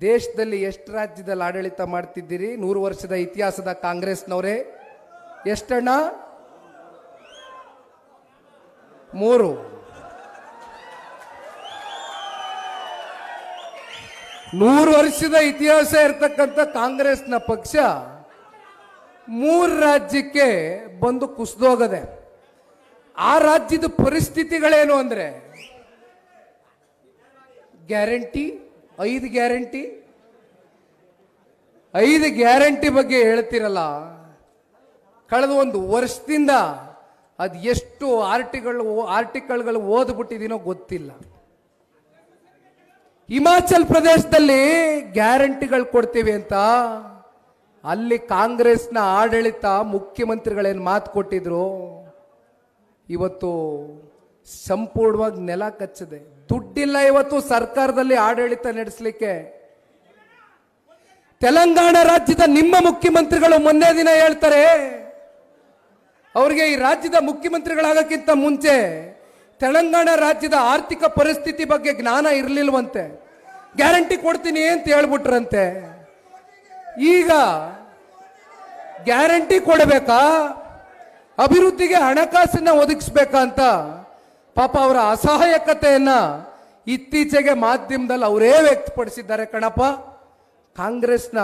ದೇಶದಲ್ಲಿ ಎಷ್ಟು ರಾಜ್ಯದಲ್ಲಿ ಆಡಳಿತ ಮಾಡ್ತಿದ್ದೀರಿ? ನೂರು ವರ್ಷದ ಇತಿಹಾಸದ ಕಾಂಗ್ರೆಸ್ನವರೇ. ಎಷ್ಟಣ್ಣ? ಮೂರು. ನೂರು ವರ್ಷದ ಇತಿಹಾಸ ಇರತಕ್ಕಂಥ ಕಾಂಗ್ರೆಸ್ನ ಪಕ್ಷ ಮೂರು ರಾಜ್ಯಕ್ಕೆ ಬಂದು ಕುಸಿದೋಗದೆ. ಆ ರಾಜ್ಯದ ಪರಿಸ್ಥಿತಿಗಳೇನು ಅಂದರೆ ಗ್ಯಾರಂಟಿ ಐದು ಗ್ಯಾರಂಟಿ? ಐದು ಗ್ಯಾರಂಟಿ ಬಗ್ಗೆ ಹೇಳ್ತಿರಲ್ಲ? ಕಳೆದ ಒಂದು ವರ್ಷದಿಂದ ಅದು ಎಷ್ಟು ಆರ್ಟಿಗಳು ಆರ್ಟಿಕಲ್ಗಳು ಓದ್ಬಿಟ್ಟಿದ್ದೀನೋ ಗೊತ್ತಿಲ್ಲ. ಹಿಮಾಚಲ್ ಪ್ರದೇಶದಲ್ಲಿ ಗ್ಯಾರಂಟಿಗಳು ಕೊಡ್ತೀವಿ ಅಂತ ಅಲ್ಲಿ ಕಾಂಗ್ರೆಸ್ನ ಆಡಳಿತ ಮುಖ್ಯಮಂತ್ರಿಗಳೇನು ಮಾತು ಕೊಟ್ಟಿದ್ರು? ಇವತ್ತು ಸಂಪೂರ್ಣವಾಗಿ ನೆಲ ಕಚ್ಚಿದೆ. ದುಡ್ಡಿಲ್ಲ ಇವತ್ತು ಸರ್ಕಾರದಲ್ಲಿ ಆಡಳಿತ ನಡೆಸಲಿಕ್ಕೆ. ತೆಲಂಗಾಣ ರಾಜ್ಯದ ನಿಮ್ಮ ಮುಖ್ಯಮಂತ್ರಿಗಳು ಮೊನ್ನೆ ದಿನ ಹೇಳ್ತಾರೆ, ಅವರಿಗೆ ಈ ರಾಜ್ಯದ ಮುಖ್ಯಮಂತ್ರಿಗಳಾಗಕ್ಕಿಂತ ಮುಂಚೆ ತೆಲಂಗಾಣ ರಾಜ್ಯದ ಆರ್ಥಿಕ ಪರಿಸ್ಥಿತಿ ಬಗ್ಗೆ ಜ್ಞಾನ ಇರಲಿಲ್ವಂತೆ. ಗ್ಯಾರಂಟಿ ಕೊಡ್ತೀನಿ ಅಂತ ಹೇಳ್ಬಿಟ್ರಂತೆ. ಈಗ ಗ್ಯಾರಂಟಿ ಕೊಡಬೇಕಾ? ಅಭಿವೃದ್ಧಿಗೆ ಹಣಕಾಸನ್ನ ಒದಗಿಸ್ಬೇಕಾ ಅಂತ ಪಾಪ ಅವರ ಅಸಹಾಯಕತೆಯನ್ನ ಇತ್ತೀಚೆಗೆ ಮಾಧ್ಯಮದಲ್ಲಿ ಅವರೇ ವ್ಯಕ್ತಪಡಿಸಿದ್ದಾರೆ ಕಣಪ್ಪ. ಕಾಂಗ್ರೆಸ್ನ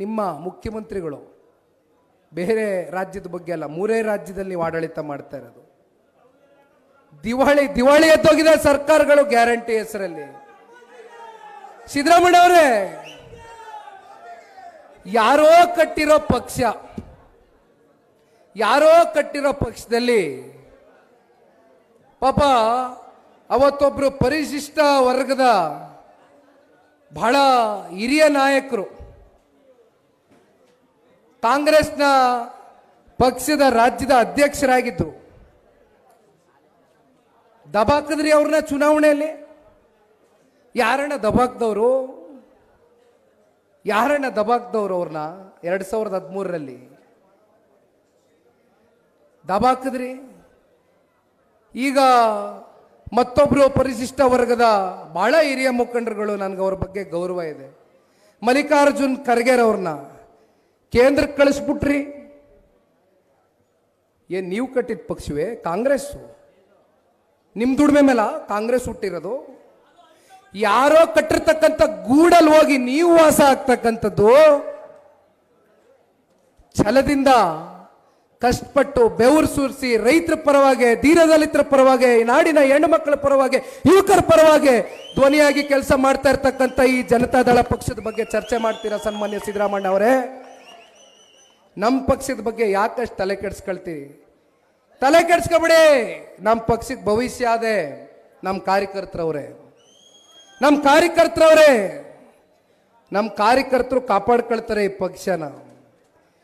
ನಿಮ್ಮ ಮುಖ್ಯಮಂತ್ರಿಗಳು ಬೇರೆ ರಾಜ್ಯದ ಬಗ್ಗೆ ಅಲ್ಲ, ಮೂರೇ ರಾಜ್ಯದಲ್ಲಿ ನೀವು ಆಡಳಿತ ಮಾಡ್ತಾ ಇರೋದು. ದಿವಾಳಿ ದಿವಾಳಿ ಎದ್ದೋಗಿದೆ ಸರ್ಕಾರಗಳು ಗ್ಯಾರಂಟಿ ಹೆಸರಲ್ಲಿ. ಸಿದ್ದರಾಮಯ್ಯ ಅವರೇ, ಯಾರೋ ಕಟ್ಟಿರೋ ಪಕ್ಷ, ಯಾರೋ ಕಟ್ಟಿರೋ ಪಕ್ಷದಲ್ಲಿ ಪಾಪ ಅವತ್ತೊಬ್ಬರು ಪರಿಶಿಷ್ಟ ವರ್ಗದ ಬಹಳ ಹಿರಿಯ ನಾಯಕರು. ಕಾಂಗ್ರೆಸ್ನ ಪಕ್ಷದ ರಾಜ್ಯದ ಅಧ್ಯಕ್ಷರಾಗಿದ್ದರು ದಬಾಕದ್ರಿ ಅವ್ರನ್ನ ಚುನಾವಣೆಯಲ್ಲಿ? ಯಾರನ್ನ ದಬಾಕ್ದವರು? ಯಾರನ್ನ ದಬಾಕ್ದವ್ರು ಅವ್ರನ್ನ ಎರಡು ಸಾವಿರದ ಹದಿಮೂರರಲ್ಲಿ? ದಬಾಕದ್ರಿ? ಈಗ ಮತ್ತೊಬ್ಬರು ಪರಿಶಿಷ್ಟ ವರ್ಗದ ಬಹಳ ಹಿರಿಯ ಮುಖಂಡರುಗಳು ನನಗೆ ಅವ್ರ ಬಗ್ಗೆ ಗೌರವ ಇದೆ. ಮಲ್ಲಿಕಾರ್ಜುನ್ ಖರ್ಗೆರವ್ರನ್ನ ಕೇಂದ್ರಕ್ಕೆ ಕಳಿಸ್ಬಿಟ್ರಿ. ಏನ್ ನೀವು ಕಟ್ಟಿದ ಪಕ್ಷವೇ? ಕಾಂಗ್ರೆಸ್ಸು? ನಿಮ್ ದುಡಿಮೆ ಮೇಲ ಕಾಂಗ್ರೆಸ್ ಹುಟ್ಟಿರೋದು? ಯಾರೋ ಕಟ್ಟಿರ್ತಕ್ಕಂಥ ಗೂಡಲ್ಲಿ ಹೋಗಿ ನೀವು ವಾಸ ಆಗ್ತಕ್ಕಂಥದ್ದು ಛಲದಿಂದ ಕಷ್ಟಪಟ್ಟು ಬೆವರು ಸುರಿಸಿ ರೈತರ ಪರವಾಗಿ ದೀರದಲಿತರ ಪರವಾಗಿ ನಾಡಿನ ಹೆಣ್ಣು ಮಕ್ಕಳ ಪರವಾಗಿ, ಯುವಕರ ಪರವಾಗಿ ಧ್ವನಿಯಾಗಿ ಕೆಲಸ ಮಾಡ್ತಾ ಇರ್ತಕ್ಕಂಥ ಈ ಜನತಾದಳ ಪಕ್ಷದ ಬಗ್ಗೆ ಚರ್ಚೆ ಮಾಡ್ತೀರಾ ಸನ್ಮಾನ್ಯ ಸಿದ್ದರಾಮಣ್ಣ ಅವರೇ? ನಮ್ಮ ಪಕ್ಷದ ಬಗ್ಗೆ ಯಾಕಷ್ಟು ತಲೆ ಕೆಡಿಸ್ಕೊಳ್ತೀವಿ ತಲೆ ಕೆಡಿಸ್ಕೊಬಿಡಿ! ನಮ್ಮ ಪಕ್ಷಕ್ಕೆ ಭವಿಷ್ಯ ಅದೇ. ನಮ್ಮ ಕಾರ್ಯಕರ್ತರವರೇ. ನಮ್ಮ ಕಾರ್ಯಕರ್ತರವರೇ. ನಮ್ಮ ಕಾರ್ಯಕರ್ತರು ಕಾಪಾಡ್ಕೊಳ್ತಾರೆ ಈ ಪಕ್ಷನ.